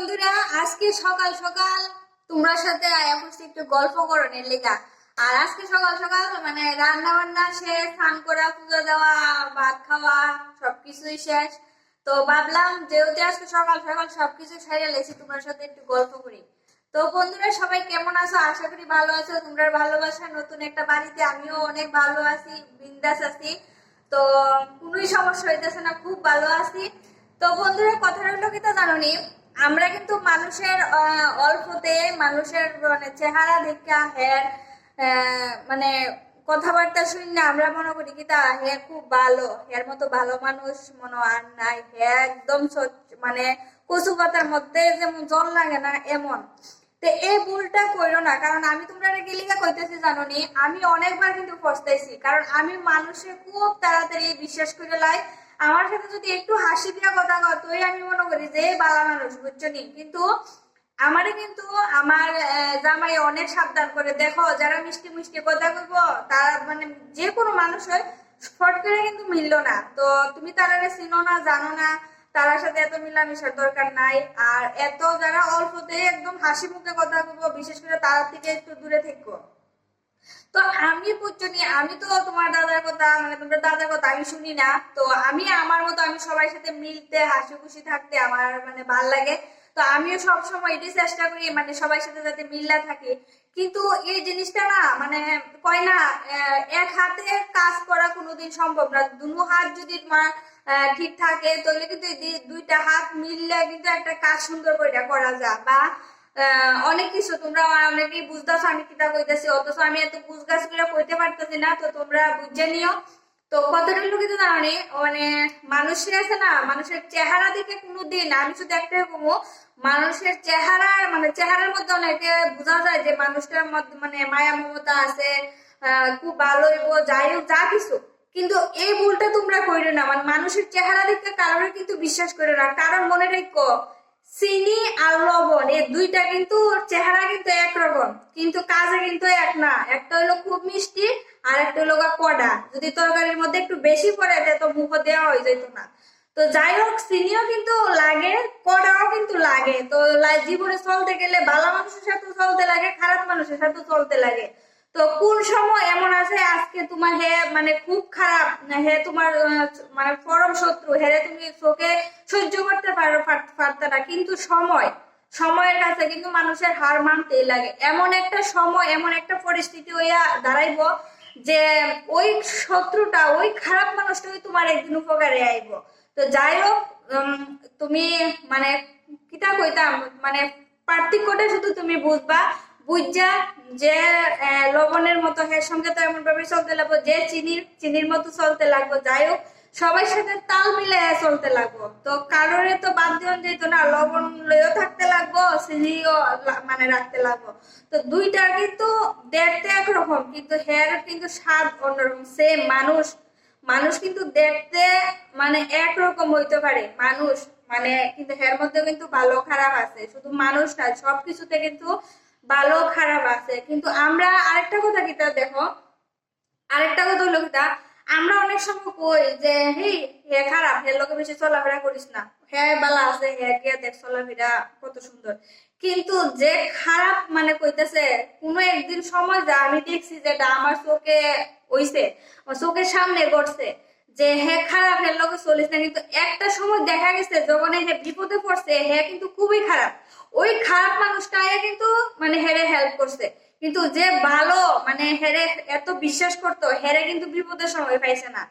বন্ধুরা, আজকে সকাল সকাল তোমরা সাথে আয়া একটু গল্প করণের লেগা। আর আজকে সকাল সকাল মানে রান্না বান্না শেষ, স্নান করা, পুজো দেওয়া, ভাত খাওয়া, সবকিছুই শেষ। তো ভাবলাম যেহেতু আজকে সকাল সকাল সবকিছু সেরে লেছি, তোমার সাথে একটু গল্প করি। তো বন্ধুরা, সবাই কেমন আছো? আশা করি ভালো আছো। তোমরা ভালোবাসা, নতুন একটা বাড়িতে আমিও অনেক ভালো আছি, বিন্দাস আছি। তো কোনোই সমস্যা হইতেছে না, খুব ভালো আছি। তো বন্ধুরা কথা রইল কি তো জানোনি? আমরা কিন্তু মানুষের অল্পতে, মানুষের মানে চেহারা দেখা হের মানে কথাবার্তা শুনি না আমরা মনে করি কি, তা হে খুব ভালো এর মতো ভালো মানুষ মনে আর নাই। হে একদম মানে কচু পাতার মধ্যে যেমন জল লাগে না, এমন। তো এই ভুলটা কইরো না, কারণ আমি তোমরা গেলিকা কইতেছি জানো আমি অনেকবার কিন্তু পস্তাইছি, কারণ আমি মানুষে খুব তাড়াতাড়ি বিশ্বাস করে লাই আমার সাথে যদি একটু হাসি দিয়া কথা কয় তোই আমি মনে করি যে বালা মানুষ, বুঝছ নি? কিন্তু আমারে কিন্তু আমার জামাই অনেক সাবধান করে। দেখো, যারা মিষ্টি মিষ্টি কথা কইব, তারা মানে যে কোনো মানুষ হয়, ফট করে কিন্তু মিললো না। তো তুমি তারা চিনো না, জানো না তার সাথে এত মিলামিশার দরকার নাই। আর এত যারা অল্পতে একদম হাসি মুখে কথা বলব বিশেষ করে তার থেকে একটু দূরে থেকো। তো আমি বুঝছি আমি তো তোমার দাদার কথা মানে তোমার দাদার কথা আমি শুনি না। তো আমি, আমার মতো আমি সবার সাথে মিলতে হাসি খুশি থাকতে আমার মানে ভালো লাগে। তো আমিও সব সময় এটাই চেষ্টা করি মানে সবার সাথে যাতে মিল্লা থাকি। কিন্তু এই জিনিসটা না মানে কয় না এক হাতে কাজ করা কোনোদিন সম্ভব না। দুনো হাত যদি তোমার ঠিক থাকে, তাহলে কিন্তু দুইটা হাত মিললে কিন্তু একটা কাজ সুন্দর করে করা যায়। বা অনেক কিছু। তোমরা অনেকেই বুঝতেছো, আমি কিতা কইতেছি। অথচ আমি এত বুঝগাছ করে কইতে পারতেছি না, তো তোমরা বুঝে নিও। তো কতটা লোক কিন্তু জানি মানে মানুষের আছে না, মানুষের চেহারা দিকে কোনো দিন, আমি শুধু একটাই কমো মানুষের চেহারা মানে চেহারার মধ্যে অনেকে বোঝা যায় যে মানুষটার মধ্যে মানে মায়া মমতা আছে খুব ভালো হইব, যাই হোক, যা কিছু। কিন্তু এই ভুলটা তোমরা কইরো না মানে মানুষের চেহারা দেখতে কারোর কিন্তু বিশ্বাস করো না কারণ মনে রেখো চিনি আর লবণ, এই দুইটা কিন্তু চেহারা কিন্তু একরকম কিন্তু কাজে কিন্তু এক না। একটা হলো খুব মিষ্টি আর একটা হলো কড়া। যদি তরকারির মধ্যে একটু বেশি পড়ে তো মুখ দেওয়া হয়ে যেত না। তো যাই হোক, চিনিও কিন্তু লাগে, কড়াও কিন্তু লাগে। তো জীবনে চলতে গেলে ভালো মানুষের সাথে চলতে লাগে, খারাপ মানুষের সাথে চলতে লাগে তো কোন সময় এমন আছে আজকে তোমার হে মানে খুব খারাপ হে তোমার মানে পরম শত্রু হে তুমি চোখে সহ্য করতে পারো পার- পারতে না। কিন্তু সময়, সময়ের কাছে কিন্তু মানুষের হার মানতেই লাগে। এমন একটা সময়, এমন একটা পরিস্থিতি হইয়া দাঁড়াইবো যে ওই শত্রুটা, ওই খারাপ মানুষটাই তোমার একদিন উপকারে আইব। তো যাই হোক তুমি মানে কিতা কইতাম মানে পার্থক্যটা শুধু তুমি বুঝবা বুঝা যে লবণের মতো এর সঙ্গে তো এমন ভাবে চলতে লাগবো, যে চিনির চিনির মতো চলতে লাগবো। যাই হোক, সবার সাথে তাল মিলে চলতে লাগবো। তো কারোরে তো বাদ দিন যেত না, লবণ লইও থাকতে লাগবো, চিনিও মানে রাখতে লাগবো। তো দুইটা কিন্তু দেখতে একরকম, কিন্তু হেয়ার কিন্তু স্বাদ অন্যরকম সেম মানুষ। মানুষ কিন্তু দেখতে মানে একরকম হইতে পারে, মানুষ। মানে কিন্তু এর মধ্যে কিন্তু ভালো খারাপ আছে, শুধু মানুষ না, সবকিছুতে কিন্তু ভালো খারাপ আছে। কিন্তু আমরা আরেকটা কথা কিতা দেখো? আরেকটা কথা হলো কিতা আমরা অনেক সময় কই যে হে হে খারাপ, হে লোকে বেশি চলাফেরা করিস না। হে বালা আছে, হে গিয়া দেখ চলাফেরা কত সুন্দর। কিন্তু যে খারাপ মানে কইতেছে, কোনো একদিন সময় যা আমি দেখছি যেটা আমার চোখে হইছে চোখের সামনে ঘটছে, যে হে খারাপ হের লোকে চলিস না। কিন্তু একটা সময় দেখা গেছে যখন হে বিপদে পড়ছে, হে কিন্তু খুবই খারাপ। ওই খারাপ মানুষটাই কিন্তু মানে হেরে হেল্প করছে। কিন্তু যে ভালো মানে হেরে এত বিশ্বাস করতো, হেরে কিন্তু বিপদের সময় পাইছে না।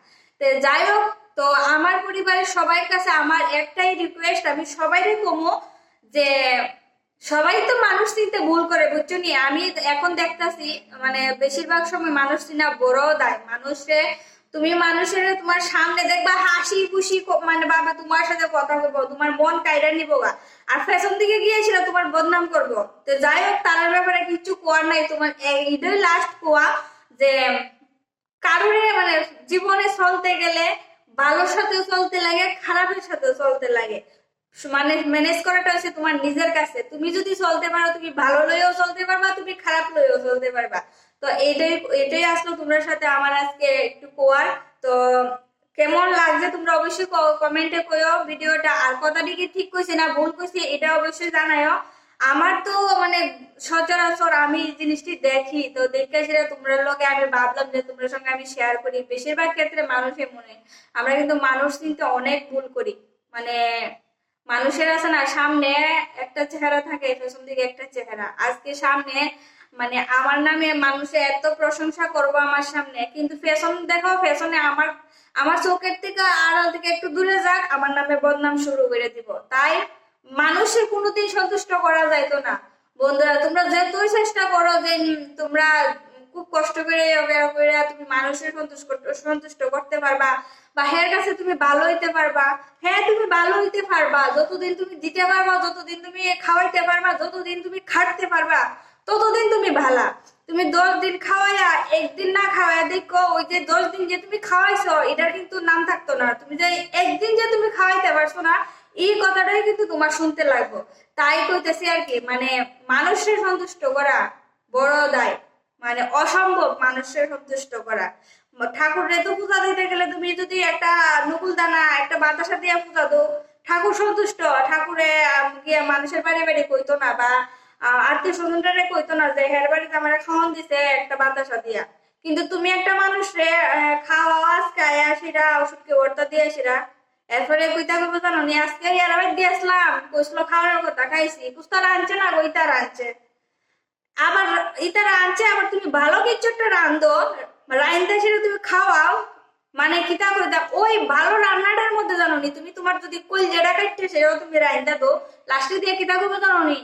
যাই হোক, তো আমার পরিবারের সবাই কাছে আমার একটাই রিকোয়েস্ট আমি সবাইকে কমো যে সবাই তো মানুষ চিনতে ভুল করে, বুঝছ নি? আমি এখন দেখতাছি মানে বেশিরভাগ সময় মানুষ চিনা বড় দায় মানুষে তুমি মানুষের তোমার সামনে দেখবা হাসি খুশি মানে বাবা তোমার সাথে কথা বলব, তোমার মন কাইরা নিবো গা। আর ফ্যাশন দিকে গিয়েছিল, তোমার বদনাম করব। তো যাই হোক তার ব্যাপারে কিছু কোয়ার নাই। তোমার এইটাই লাস্ট কোয়া যে কারোরে মানে জীবনে চলতে গেলে, ভালোর সাথেও চলতে লাগে, খারাপের সাথেও চলতে লাগে। মানে ম্যানেজ করাটা হচ্ছে তোমার নিজের কাছে। তুমি যদি চলতে পারো, তুমি ভালো লইও চলতে পারবা, তুমি খারাপ লইও চলতে পারবা। তো এটাই এটাই আসলো তোমার সাথে আমার আজকে একটু কোয়ার। তো কেমন লাগছে তোমরা অবশ্যই কমেন্টে কইও ভিডিওটা। আর কথাটি কি ঠিক কইছি না ভুল কইছি, এটা অবশ্যই জানাইও। আমার তো মানে সচরাচর আমি এই জিনিসটি দেখি, তো দেখে সেটা তোমরা লোকে আমি ভাবলাম যে তোমরা সঙ্গে আমি শেয়ার করি। বেশিরভাগ ক্ষেত্রে মানুষের মনে, আমরা কিন্তু মানুষ কিন্তু অনেক ভুল করি। মানে মানুষের আছে না, সামনে একটা চেহারা থাকে, পেছন দিকে একটা চেহারা। আজকে সামনে মানে আমার নামে মানুষে এত প্রশংসা করব আমার সামনে, কিন্তু ফ্যাশন দেখো ফ্যাশনে আমার আমার চোখের থেকে আড়াল থেকে একটু দূরে যাক, আমার নামে বদনাম শুরু করে দিব। তাই মানুষের কোনোদিন সন্তুষ্ট করা যাইতো না। বন্ধুরা, তোমরা যতই চেষ্টা করো যে তোমরা খুব কষ্ট করে করে তুমি মানুষের সন্তুষ্ট সন্তুষ্ট করতে পারবা, বা হের কাছে তুমি ভালো হইতে পারবা। হ্যাঁ তুমি ভালো হইতে পারবা, যতদিন তুমি দিতে পারবা, যতদিন তুমি খাওয়াইতে পারবা, যতদিন তুমি খাটতে পারবা। ততদিন তুমি ভালা। তুমি দশ দিন খাওয়াইয়া, একদিন না খাওয়াইয়া দেখো, ওই যে দশ দিন যে তুমি খাওয়াইছো, এটার কিন্তু নাম থাকতো না। তুমি যে একদিন যে তুমি খাওয়াইতে পারছ না, এই কথাটাই কিন্তু তোমার শুনতে লাগবো। তাই কইতেছি আর কি মানে মানুষের সন্তুষ্ট করা বড় দায়। মানে অসম্ভব মানুষের সন্তুষ্ট করা। ঠাকুরের তো পূজা দিতে গেলে তুমি যদি একটা নকুল দানা একটা বাতাসা দিয়ে পূজা দো ঠাকুর সন্তুষ্ট। ঠাকুরে গিয়ে মানুষের বাড়ি বাড়ি কইতো না বা আত্মীয় স্বজনটারে কইতো না যে হের বাড়িতে আমার খাওয়ান দিছে একটা বাতাসা দিয়া। কিন্তু তুমি একটা মানুষরে আহ, খাওয়া আজকায় সেটা ওষুধকে ওরটা দিয়ে সেটা এরপরে কইতা করব জানো নি আজকে ইয়ার আবার দিয়ে আসলাম। কইসলো খাওয়ানোর কথা খাইছি। কুস্তারা আনছে না গইতার আনছে। আবার ইতারা আনছে আবার তুমি ভালো কিছু একটা রান্ধো। রাইন্দা সেটা তুমি খাওয়াও। মানে কিতা কইতা ওই ভালো রান্নাটার মধ্যে জানো নি তুমি তোমার যদি কইল যেটা কাটতে সেটাও তুমি রাইন্দা দো। লাস্টে দিয়ে কিতা করব জানো নি?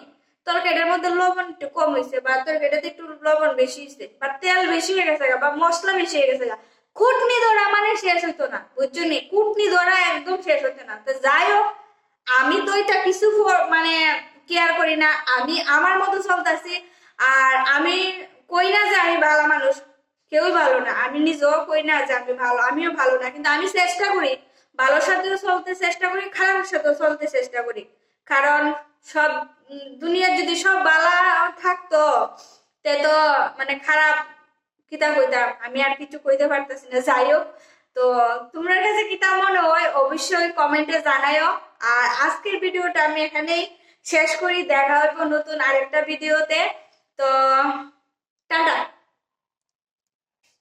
তরকারিটার মধ্যে লবণ একটু কম হয়েছে বা তরকারিটাতে একটু লবণ বেশি হয়েছে বা তেল বেশি হয়ে গেছে বা মশলা বেশি হয়ে গেছে গা। কুটনি ধরা মানে শেষ হইতো না বুঝছ নি কুটনি ধরা একদম শেষ হইতো না। তো যাই হোক, আমি তো এটা কিছু মানে কেয়ার করি না, আমি আমার মতো চলতেছি, আর আমি কই না যে আমি ভালো মানুষ, কেউই ভালো না। আমি নিজেও কই না যে আমি ভালো, আমিও ভালো না, কিন্তু আমি চেষ্টা করি ভালোর সাথেও চলতে চেষ্টা করি খারাপের সাথেও চলতে চেষ্টা করি। কারণ সব দুনিয়ার যদি সব বালা থাকতো, তে তো মানে খারাপ কিতা কইতাম আমি আর কিছু কইতে পারতেছি না। যাই হোক, তো তোমরা কাছে কিতা মনে হয়, অবশ্যই কমেন্টে জানাইও। আর আজকের ভিডিওটা আমি এখানেই শেষ করি। দেখা হইব নতুন আরেকটা ভিডিওতে। তো টাটা।